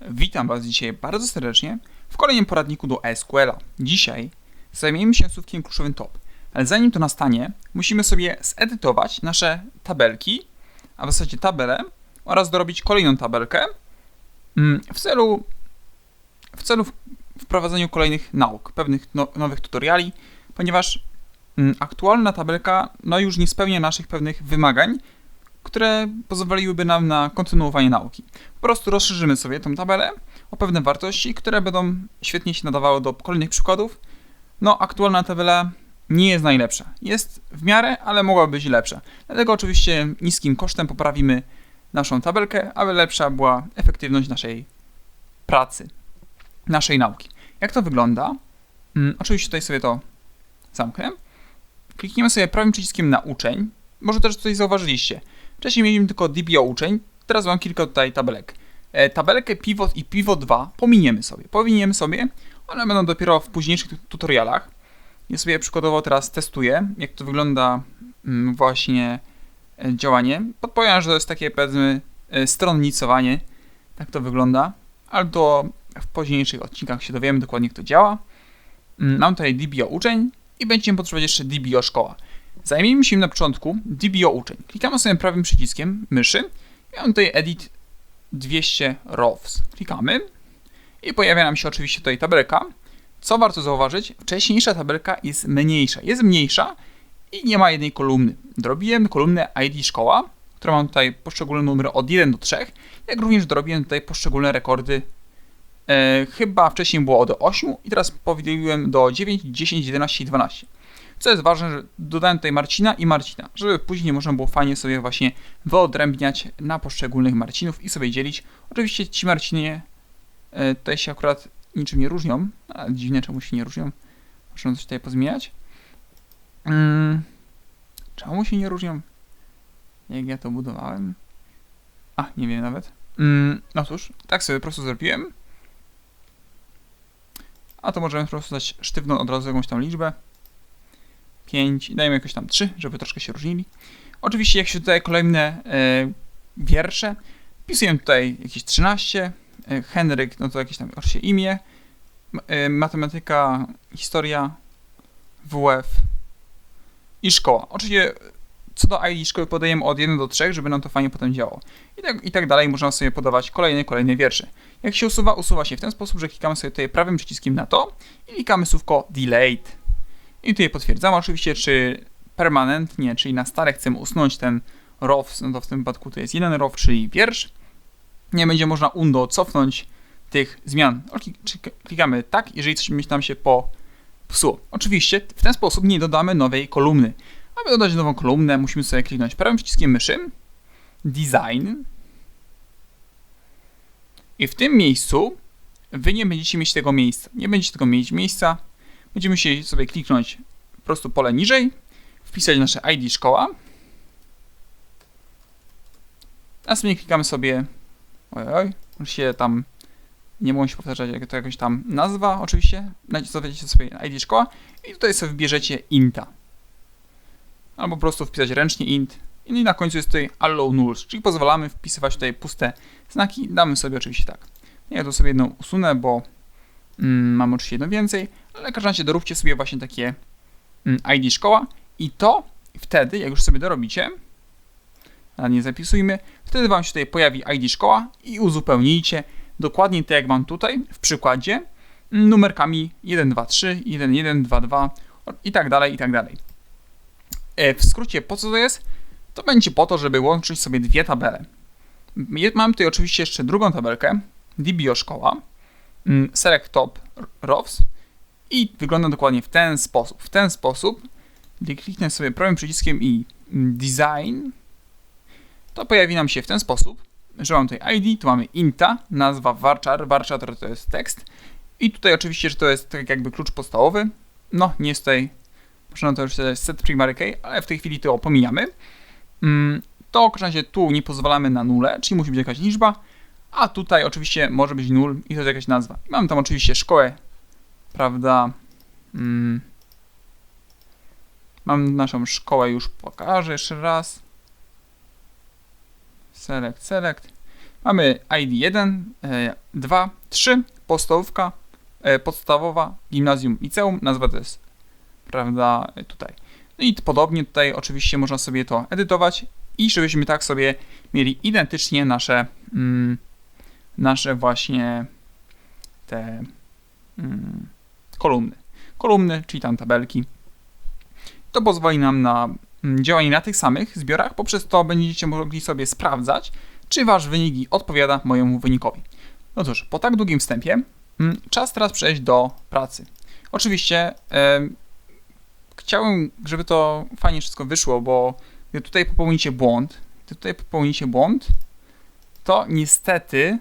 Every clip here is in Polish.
Witam Was dzisiaj bardzo serdecznie w kolejnym poradniku do SQL-a. Dzisiaj zajmiemy się słówkiem kluczowym top, ale zanim to nastanie, musimy sobie zedytować nasze tabelki, a w zasadzie tabelę oraz dorobić kolejną tabelkę mm, w celu, w celu wprowadzeniu kolejnych nauk, pewnych no, nowych tutoriali, ponieważ mm, aktualna tabelka no już nie spełnia naszych pewnych wymagań, które pozwoliłyby nam na kontynuowanie nauki. Po prostu rozszerzymy sobie tę tabelę o pewne wartości, które będą świetnie się nadawały do kolejnych przykładów. No, aktualna tabela nie jest najlepsza. Jest w miarę, ale mogłaby być lepsza. Dlatego oczywiście niskim kosztem poprawimy naszą tabelkę, aby lepsza była efektywność naszej pracy, naszej nauki. Jak to wygląda? Mm, oczywiście tutaj sobie to zamknę. Klikniemy sobie prawym przyciskiem na uczeń. Może też coś zauważyliście. Wcześniej mieliśmy tylko DBO uczeń, teraz mam kilka tutaj tabelek. E, tabelkę Pivot i Pivot 2 pominiemy sobie. Pominiemy sobie, one będą dopiero w późniejszych tu- tutorialach. Ja sobie przykładowo teraz testuję, jak to wygląda mm, właśnie e, działanie. Podpowiem, że to jest takie powiedzmy e, stronnicowanie, tak to wygląda, ale to w późniejszych odcinkach się dowiemy dokładnie jak to działa. Mm, Mam tutaj DBO uczeń i będziemy potrzebować jeszcze DBO szkoła. Zajmijmy się na początku DBO uczeń. Klikamy sobie prawym przyciskiem myszy i mam tutaj edit 200 rows. Klikamy i pojawia nam się oczywiście tutaj tabelka. Co warto zauważyć, wcześniejsza tabelka jest mniejsza. Jest mniejsza i nie ma jednej kolumny. Dorobiłem kolumnę ID szkoła, która ma tutaj poszczególne numery od 1 do 3, jak również dorobiłem tutaj poszczególne rekordy. E, chyba wcześniej było od 8 i teraz powieliłem do 9, 10, 11 i 12. Co jest ważne, że dodałem tutaj Marcina i Marcina, żeby później można było fajnie sobie właśnie wyodrębniać na poszczególnych Marcinów i sobie dzielić. Oczywiście ci Marcinie e, tutaj się akurat niczym nie różnią, ale dziwne czemu się nie różnią. Można coś tutaj pozmieniać. Mm, czemu się nie różnią? Jak ja to budowałem? A, nie wiem nawet. Mm, no cóż, tak sobie po prostu zrobiłem. A to możemy po prostu dać sztywną od razu jakąś tam liczbę. 5 i dajmy jakoś tam 3, żeby troszkę się różnili. Oczywiście jak się tutaj kolejne e, wiersze, wpisujemy tutaj jakieś 13, e, Henryk, no to jakieś tam oczywiście imię, e, matematyka, historia, WF i szkoła. Oczywiście co do ID szkoły podajemy od 1 do 3, żeby nam to fajnie potem działało. I tak, I tak dalej można sobie podawać kolejne, kolejne wiersze. Jak się usuwa, usuwa się w ten sposób, że klikamy sobie tutaj prawym przyciskiem na to i klikamy słówko delayed. I tutaj potwierdzamy oczywiście, czy permanentnie, czyli na stare chcemy usunąć ten row, no to w tym wypadku to jest jeden row, czyli wiersz. Nie będzie można undo cofnąć tych zmian. Klikamy tak, jeżeli coś nam się popsuło. Oczywiście w ten sposób nie dodamy nowej kolumny. Aby dodać nową kolumnę, musimy sobie kliknąć prawym przyciskiem myszy, design i w tym miejscu wy nie będziecie mieć tego miejsca. Nie będziecie tego mieć miejsca. Będziemy musieli sobie kliknąć po prostu pole niżej, wpisać nasze ID szkoła. Następnie klikamy sobie, oj, oj, już się tam, nie mogą się powtarzać, jak to jakaś tam nazwa, oczywiście, zawiedziecie sobie ID szkoła i tutaj sobie wybierzecie inta. Albo po prostu wpisać ręcznie int. I na końcu jest tutaj allow nulls, czyli pozwalamy wpisywać tutaj puste znaki. Damy sobie oczywiście tak. Ja tu sobie jedną usunę, bo mm, mam oczywiście jedno więcej, ale doróbcie sobie właśnie takie mm, ID szkoła i to wtedy, jak już sobie dorobicie, a nie zapisujmy, wtedy Wam się tutaj pojawi ID szkoła i uzupełnijcie dokładnie tak jak mam tutaj w przykładzie mm, numerkami 1, 2, 3, 1, 1, 2, 2 i tak dalej, i tak dalej. E, W skrócie, po co to jest? To będzie po to, żeby łączyć sobie dwie tabele. Mam tutaj oczywiście jeszcze drugą tabelkę, DBO szkoła, mm, select top rows i wygląda dokładnie w ten sposób. W ten sposób, gdy kliknę sobie prawym przyciskiem i mm, design, to pojawi nam się w ten sposób, że mam tutaj ID, tu mamy inta, nazwa varchar, varchar to jest tekst i tutaj oczywiście, że to jest tak jakby klucz podstawowy, no nie jest tutaj, można to już set primary key, ale w tej chwili to pomijamy. Mm, To każdym razie tu nie pozwalamy na nule, czyli musi być jakaś liczba, a tutaj oczywiście może być nul i to jest jakaś nazwa. I mamy tam oczywiście szkołę, prawda? Mm. Mam naszą szkołę, już pokażę jeszcze raz. Select, select. Mamy ID 1, 2, 3, podstawówka, e, podstawowa, gimnazjum, liceum, nazwa to jest, prawda, tutaj. No i podobnie tutaj oczywiście można sobie to edytować i żebyśmy tak sobie mieli identycznie nasze, mm, nasze właśnie te mm, kolumny. Kolumny, czyli tam tabelki. To pozwoli nam na mm, działanie na tych samych zbiorach, poprzez to będziecie mogli sobie sprawdzać, czy wasz wynik odpowiada mojemu wynikowi. No cóż, po tak długim wstępie mm, czas teraz przejść do pracy. Oczywiście e, chciałem, żeby to fajnie wszystko wyszło, bo gdy tutaj popełnicie błąd, gdy tutaj popełnicie błąd, to niestety,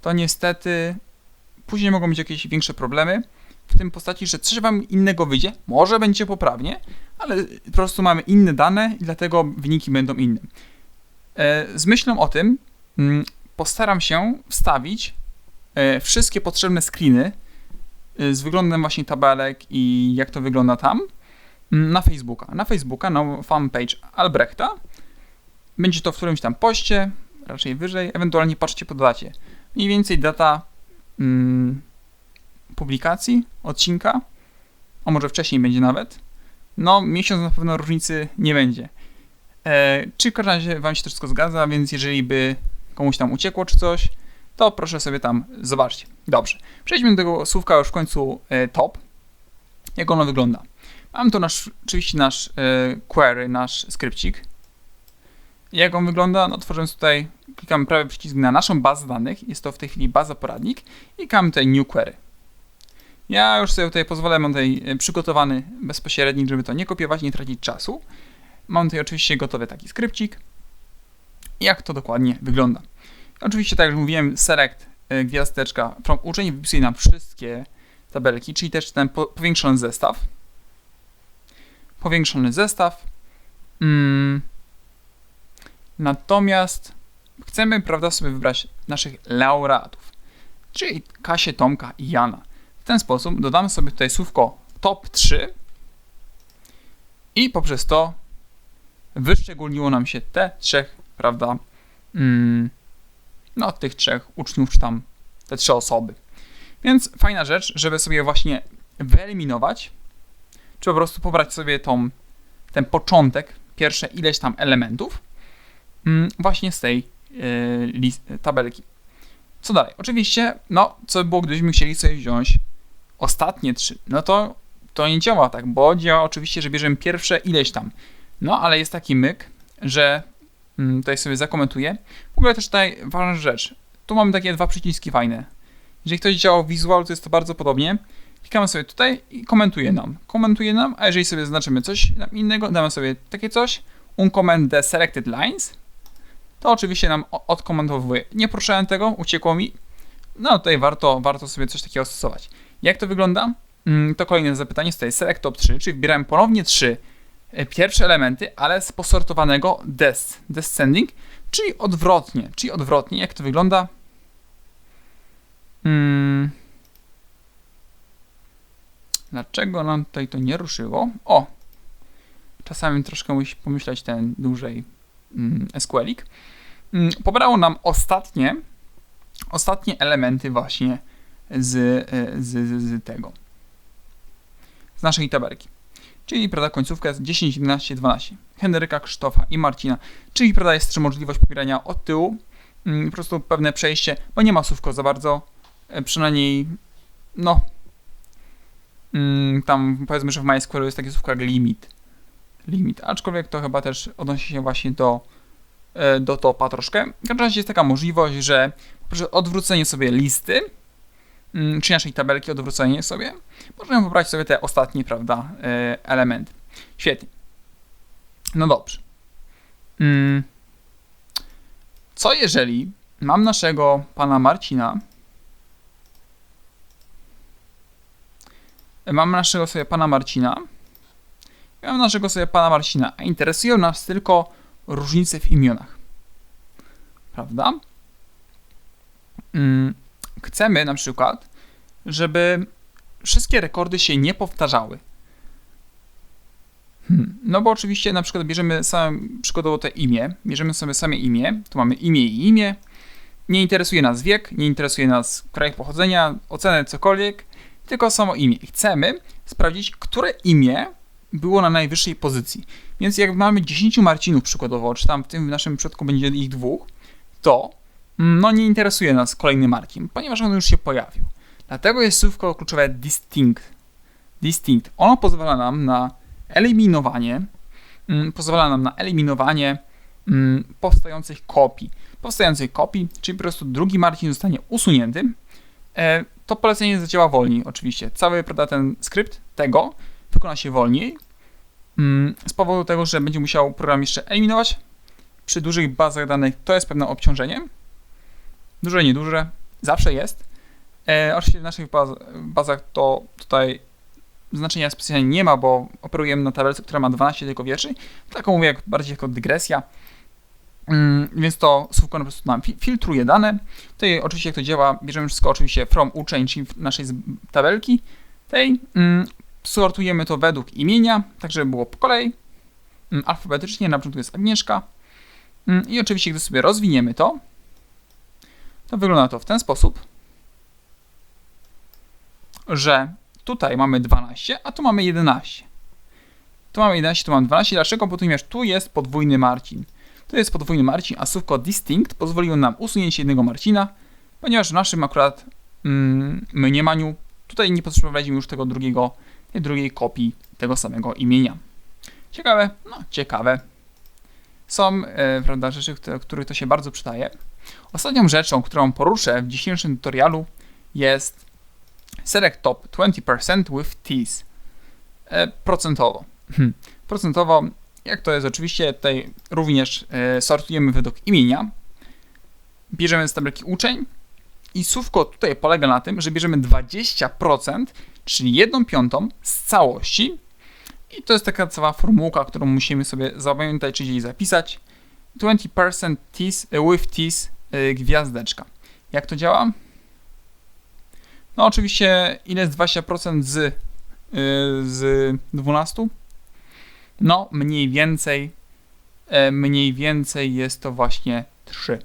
to niestety później mogą być jakieś większe problemy, w tym postaci, że coś wam innego wyjdzie, może będzie poprawnie, ale po prostu mamy inne dane i dlatego wyniki będą inne. E, z myślą o tym mm, postaram się wstawić e, wszystkie potrzebne screeny e, z wyglądem właśnie tabelek i jak to wygląda tam mm, na Facebooka. Na Facebooka, na fanpage Albrechta. Będzie to w którymś tam poście, raczej wyżej, ewentualnie patrzcie po dacie. Mniej więcej data mm, publikacji, odcinka, a może wcześniej będzie nawet. No, miesiąc na pewno różnicy nie będzie. E, czy w każdym razie Wam się to wszystko zgadza, więc jeżeli by komuś tam uciekło czy coś, to proszę sobie tam zobaczcie. Dobrze, przejdźmy do tego słówka już w końcu e, top. Jak ono wygląda? Mam tu nasz, oczywiście nasz e, query, nasz skrypcik. Jak on wygląda? No tworząc tutaj, klikamy prawy przycisk na naszą bazę danych, jest to w tej chwili baza poradnik i klikamy tutaj new query. Ja już sobie tutaj pozwolę, mam tutaj e, przygotowany bezpośrednik, żeby to nie kopiować, nie tracić czasu. Mam tutaj oczywiście gotowy taki skrypcik. Jak to dokładnie wygląda. Oczywiście, tak jak mówiłem, select e, gwiazdeczka from uczeń wypisuje nam wszystkie tabelki, czyli też ten powiększony zestaw. Powiększony zestaw. Mm. Natomiast chcemy, prawda, sobie wybrać naszych laureatów, czyli Kasię, Tomka i Jana. Ten sposób dodamy sobie tutaj słówko top 3 i poprzez to wyszczególniło nam się te trzech, prawda, mm, no tych trzech uczniów, czy tam te trzy osoby. Więc fajna rzecz, żeby sobie właśnie wyeliminować, czy po prostu pobrać sobie tą, ten początek, pierwsze ileś tam elementów mm, właśnie z tej y, list, tabelki. Co dalej? Oczywiście, no, co by było, gdybyśmy chcieli sobie wziąć ostatnie trzy, no to to nie działa tak, bo działa oczywiście, że bierzemy pierwsze ileś tam. No, ale jest taki myk, że mm, tutaj sobie zakomentuję. W ogóle też tutaj ważna rzecz. Tu mamy takie dwa przyciski fajne. Jeżeli ktoś działał visual, to jest to bardzo podobnie. Klikamy sobie tutaj i komentuje nam. Komentuje nam, a jeżeli sobie zaznaczymy coś innego, damy sobie takie coś, uncomment the selected lines, to oczywiście nam odkomentowuje. Nie proszałem tego, uciekło mi. No tutaj warto, warto sobie coś takiego stosować. Jak to wygląda? Mm, to kolejne zapytanie, tutaj select top 3, czyli wybierałem ponownie 3 e, pierwsze elementy, ale z posortowanego des, descending, czyli odwrotnie. Czyli odwrotnie, jak to wygląda? Hmm. Dlaczego nam tutaj to nie ruszyło? O! Czasami troszkę musi pomyśleć ten dłużej mm, SQLik. Mm, pobrało nam ostatnie, ostatnie elementy właśnie z, e, z, z, z tego z naszej tabelki. Czyli prawda, końcówka jest 10, 11, 12. Henryka, Krzysztofa i Marcina. Czyli prawda, jest jeszcze możliwość pobierania od tyłu. Mm, po prostu pewne przejście, bo nie ma słówko za bardzo. E, przynajmniej, no, mm, tam powiedzmy, że w MySQL jest takie słówko jak limit. Limit, aczkolwiek to chyba też odnosi się właśnie do, e, do topa troszkę. W każdym razie jest taka możliwość, że odwrócenie sobie listy czy naszej tabelki, odwrócenie sobie, możemy pobrać sobie te ostatnie, prawda, e, elementy. Świetnie. No dobrze. Mm. Co jeżeli mam naszego pana Marcina, mam naszego sobie pana Marcina, mam naszego sobie pana Marcina, a interesują nas tylko różnice w imionach. Prawda? Chcemy na przykład, żeby wszystkie rekordy się nie powtarzały. Hmm. No bo oczywiście na przykład bierzemy same, przykładowo te imię, bierzemy sobie same imię, tu mamy imię i imię, Nie interesuje nas wiek, nie interesuje nas kraj pochodzenia, oceny, cokolwiek, tylko samo imię. I chcemy sprawdzić, które imię było na najwyższej pozycji. Więc jak mamy 10 Marcinów przykładowo, czy tam w tym naszym przypadku będzie ich dwóch, to no nie interesuje nas kolejny Marcin, ponieważ on już się pojawił. Dlatego jest słówko kluczowe distinct. Distinct. Ono pozwala nam na eliminowanie, mm, pozwala nam na eliminowanie mm, powstających kopii. Powstających kopii, czyli po prostu drugi Marcin zostanie usunięty. E, to polecenie zadziała wolniej, oczywiście. Cały prawda, ten skrypt tego wykona się wolniej, mm, z powodu tego, że będzie musiał program jeszcze eliminować. Przy dużych bazach danych to jest pewne obciążenie. Duże, nieduże, zawsze jest. E, oczywiście w naszych baz, bazach to tutaj znaczenia specjalnie nie ma, bo operujemy na tabelce, która ma 12 tylko wierszy. Taką mówię jak, bardziej jako dygresja. Mm, więc to słówko po prostu nam filtruje dane. Tutaj oczywiście jak to działa, bierzemy wszystko oczywiście from uczeń, czyli naszej tabelki tej. Mm, sortujemy to według imienia, tak żeby było po kolei. Mm, alfabetycznie, na początku jest Agnieszka. Mm, I oczywiście, gdy sobie rozwiniemy to, to wygląda to w ten sposób, że tutaj mamy 12, a tu mamy 11. Tu mamy 11, tu mamy 12. Dlaczego? Ponieważ tu jest podwójny Marcin. Tu jest podwójny Marcin, a słówko distinct pozwoliło nam usunięcie jednego Marcina, ponieważ w naszym akurat mm, mniemaniu tutaj nie potrzebowaliśmy już tego drugiego, tej drugiej kopii tego samego imienia. Ciekawe? No, ciekawe. Są e, prawda, rzeczy, które, których to się bardzo przydaje. Ostatnią rzeczą, którą poruszę w dzisiejszym tutorialu jest select top 20% with teas. E, procentowo. Hmm. Procentowo, jak to jest oczywiście, tutaj również e, sortujemy według imienia. Bierzemy z tabelki uczeń i słówko tutaj polega na tym, że bierzemy 20%, czyli 1 piątą z całości i to jest taka cała formułka, którą musimy sobie zapamiętać, czy gdzieś zapisać. 20% teas, with teas, gwiazdeczka. Jak to działa? No oczywiście, ile jest 20% z, yy, z 12? No, mniej więcej, yy, mniej więcej jest to właśnie 3.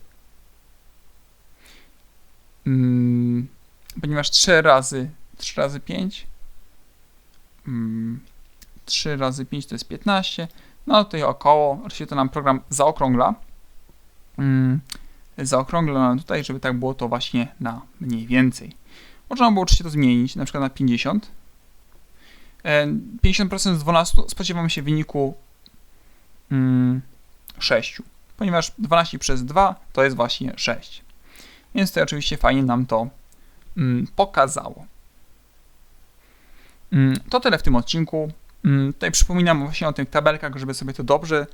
Yy, ponieważ 3 razy 3 razy 5 3 razy 5 to jest 15. No tutaj około, oczywiście to nam program zaokrągla. Zaokrągla nam tutaj, żeby tak było to właśnie na mniej więcej. Można było oczywiście to zmienić, na przykład na 50. 50% z 12 spodziewamy się wyniku mm, 6, ponieważ 12 przez 2 to jest właśnie 6. Więc to oczywiście fajnie nam to mm, pokazało. Mm, to tyle w tym odcinku. Mm, tutaj przypominam właśnie o tych tabelkach, żeby sobie to dobrze,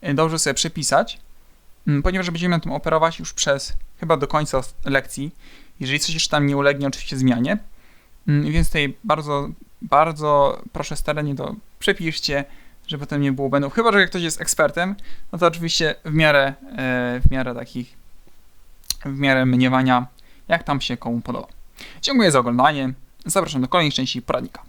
e, dobrze sobie przepisać, ponieważ będziemy na tym operować już przez chyba do końca lekcji. Jeżeli coś jeszcze tam nie ulegnie oczywiście zmianie, mm, więc tutaj bardzo, bardzo proszę starannie to przepiszcie, żeby potem nie było błędów. Chyba, że ktoś jest ekspertem, no to oczywiście w miarę, e, w miarę takich, w miarę mniewania, jak tam się komu podoba. Dziękuję za oglądanie. Zapraszam do kolejnej części poradnika.